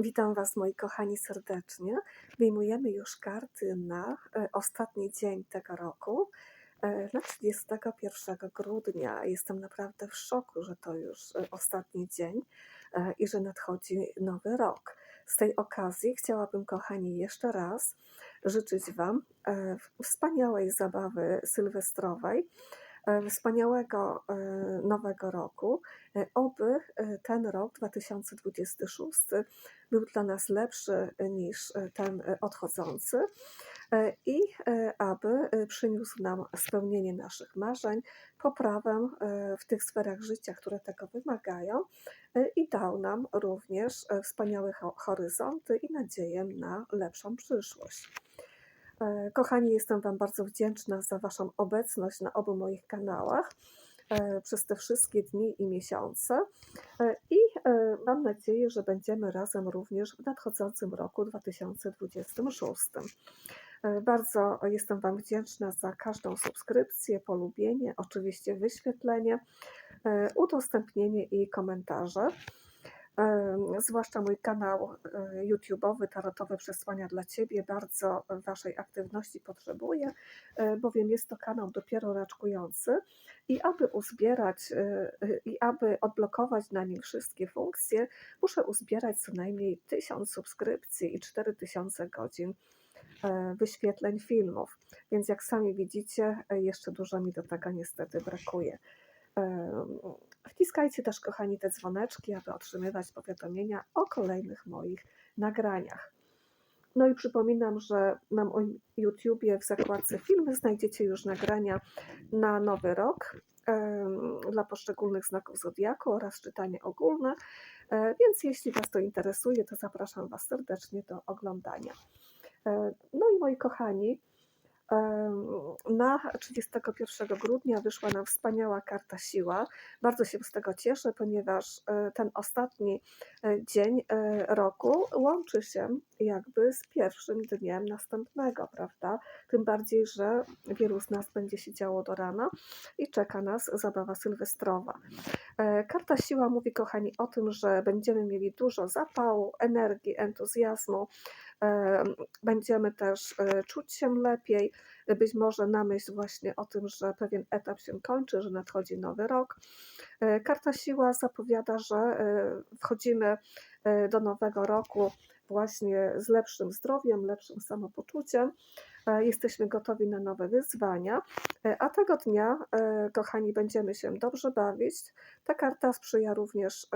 Witam Was, moi kochani, serdecznie. Wyjmujemy już karty na e, ostatni dzień tego roku, e, na 31 grudnia. Jestem naprawdę w szoku, że to już e, ostatni dzień i że nadchodzi nowy rok. Z tej okazji chciałabym, kochani, jeszcze raz życzyć Wam wspaniałej zabawy sylwestrowej, wspaniałego e, nowego roku. E, Oby e, ten rok 2026 był dla nas lepszy niż e, ten e, odchodzący e, i e, aby e, przyniósł nam spełnienie naszych marzeń, poprawę e, w tych sferach życia, które tego wymagają e, i dał nam również e, wspaniałe ho- horyzonty i nadzieję na lepszą przyszłość. E, Kochani, jestem Wam bardzo wdzięczna za Waszą obecność na obu moich kanałach e, przez te wszystkie dni i miesiące. E, I mam nadzieję, że będziemy razem również w nadchodzącym roku 2026. E, Bardzo jestem Wam wdzięczna za każdą subskrypcję, polubienie, oczywiście wyświetlenie, udostępnienie i komentarze. Zwłaszcza mój kanał e, YouTube'owy Tarotowe Przesłania dla Ciebie bardzo Waszej aktywności potrzebuje, bowiem jest to kanał dopiero raczkujący i aby uzbierać e, e, i aby odblokować na nim wszystkie funkcje, muszę uzbierać co najmniej 1000 subskrypcji i 4000 godzin wyświetleń filmów. Więc jak sami widzicie, jeszcze dużo mi do tego niestety brakuje. Wciskajcie też, kochani, te dzwoneczki, aby otrzymywać powiadomienia o kolejnych moich nagraniach. No i przypominam, że na moim YouTubie w zakładce filmy znajdziecie już nagrania na nowy rok dla poszczególnych znaków zodiaku oraz czytanie ogólne. E, Więc jeśli Was to interesuje, to zapraszam Was serdecznie do oglądania. E, No i moi kochani, na 31 grudnia wyszła nam wspaniała karta siła. Bardzo się z tego cieszę, ponieważ e, ten ostatni e, dzień e, roku łączy się jakby z pierwszym dniem następnego, prawda? Tym bardziej, że wielu z nas będzie się działo do rana i czeka nas zabawa sylwestrowa. Karta siła mówi, kochani, o tym, że będziemy mieli dużo zapału, energii, entuzjazmu. Będziemy też e, czuć się lepiej, być może na myśl właśnie o tym, że pewien etap się kończy, że nadchodzi nowy rok. E, Karta siła zapowiada, że e, wchodzimy do nowego roku właśnie z lepszym zdrowiem, lepszym samopoczuciem. Jesteśmy gotowi na nowe wyzwania, a tego dnia, kochani, będziemy się dobrze bawić. Ta karta sprzyja również